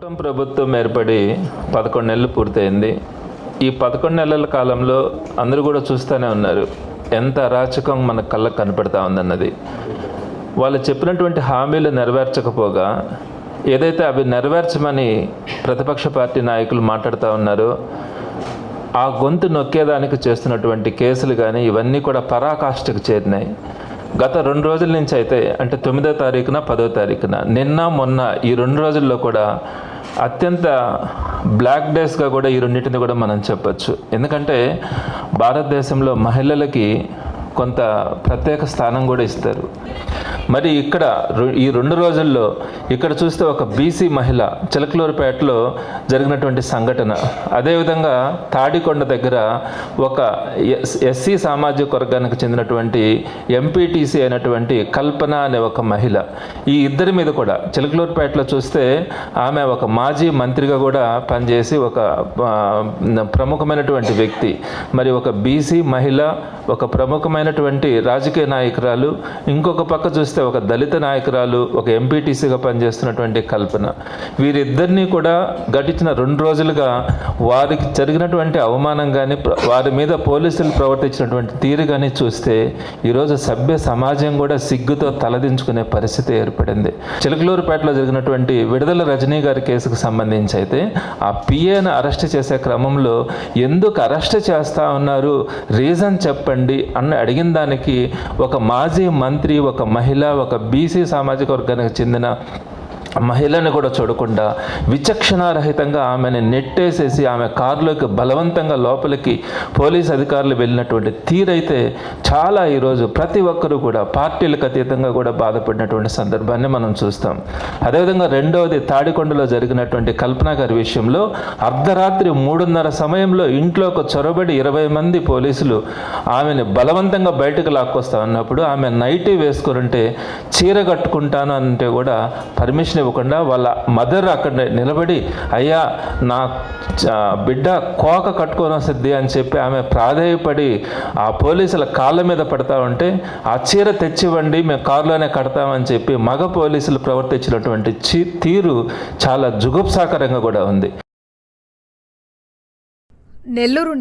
కూటమి ప్రభుత్వం ఏర్పడి పదకొండు నెలలు పూర్తయింది. ఈ పదకొండు నెలల కాలంలో అందరూ కూడా చూస్తూనే ఉన్నారు. ఎంత అరాచకం మన కళ్ళకు కనపడతా ఉందన్నది. వాళ్ళు చెప్పినటువంటి హామీలు నెరవేర్చకపోగా ఏదైతే అవి నెరవేర్చమని ప్రతిపక్ష పార్టీ నాయకులు మాట్లాడుతూ ఉన్నారో ఆ గొంతు నొక్కేదానికి చేస్తున్నటువంటి కేసులు కానీ ఇవన్నీ కూడా పరాకాష్ఠకు చేరినాయి. గత రెండు రోజుల నుంచి అయితే అంటే తొమ్మిదో తారీఖున పదో తారీఖున నిన్న మొన్న ఈ రెండు రోజుల్లో కూడా అత్యంత బ్లాక్ డేస్గా కూడా ఈ రెండింటిని కూడా మనం చెప్పచ్చు. ఎందుకంటే భారతదేశంలో మహిళలకి కొంత ప్రత్యేక స్థానం కూడా ఇస్తారు. మరి ఇక్కడ ఈ రెండు రోజుల్లో ఇక్కడ చూస్తే ఒక బీసీ మహిళ చిలకలూరుపేటలో జరిగినటువంటి సంఘటన. అదేవిధంగా తాడికొండ దగ్గర ఒక ఎస్ ఎస్సీ సామాజిక వర్గానికి చెందినటువంటి ఎంపీటీసీ అయినటువంటి కల్పన అనే ఒక మహిళ. ఈ ఇద్దరి మీద కూడా చిలకలూరుపేటలో చూస్తే ఆమె ఒక మాజీ మంత్రిగా కూడా పనిచేసి ఒక ప్రముఖమైనటువంటి వ్యక్తి. మరి ఒక బీసీ మహిళ ఒక ప్రముఖమైనటువంటి రాజకీయ నాయకురాలు. ఇంకొక పక్క చూస్తే ఒక దళిత నాయకురాలు ఒక ఎంపీటీసీగా పనిచేస్తున్నటువంటి కల్పన. వీరిద్దరినీ కూడా గడిచిన రెండు రోజులుగా వారికి జరిగినటువంటి అవమానం కానీ వారి మీద పోలీసులు ప్రవర్తించినటువంటి తీరు కానీ చూస్తే ఈరోజు సభ్య సమాజం కూడా సిగ్గుతో తలదించుకునే పరిస్థితి ఏర్పడింది. చిలకలూరుపేటలో జరిగినటువంటి విడుదల రజనీ గారి కేసుకు సంబంధించి అయితే ఆ పిఏను అరెస్ట్ చేసే క్రమంలో ఎందుకు అరెస్ట్ చేస్తా ఉన్నారు రీజన్ చెప్పండి అని అడిగిన దానికి ఒక మాజీ మంత్రి ఒక మహిళ ఒక బీసీ సామాజిక వర్గానికి చెందిన మహిళను కూడా చూడకుండా విచక్షణారహితంగా ఆమెను నెట్టేసేసి ఆమె కారులోకి బలవంతంగా లోపలికి పోలీస్ అధికారులు వెళ్ళినటువంటి తీరైతే చాలా ఈరోజు ప్రతి ఒక్కరూ కూడా పార్టీలకు అతీతంగా కూడా బాధపడినటువంటి సందర్భాన్ని మనం చూస్తాం. అదేవిధంగా రెండవది తాడికొండలో జరిగినటువంటి కల్పన గారి విషయంలో అర్ధరాత్రి మూడున్నర సమయంలో ఇంట్లోకి చొరబడి ఇరవై మంది పోలీసులు ఆమెను బలవంతంగా బయటకు లాక్కొస్తా ఉన్నప్పుడు ఆమె నైటీ వేసుకుంటే చీర కట్టుకుంటాను అంటే కూడా పర్మిషన్ ఇవ్వకుండా వాళ్ళ మదర్ అక్కడ నిలబడి అయ్యా నా బిడ్డ కోక కట్టుకొని వస్తుంది అని చెప్పి ఆమె ప్రాధేయపడి ఆ పోలీసుల కాళ్ళ మీద పడతా ఉంటే ఆ చీర తెచ్చివ్వండి మేము కారులోనే కడతామని చెప్పి మగ పోలీసులు ప్రవర్తించినటువంటి చీ తీరు చాలా జుగుప్సాకరంగా కూడా ఉంది. నెల్లూరు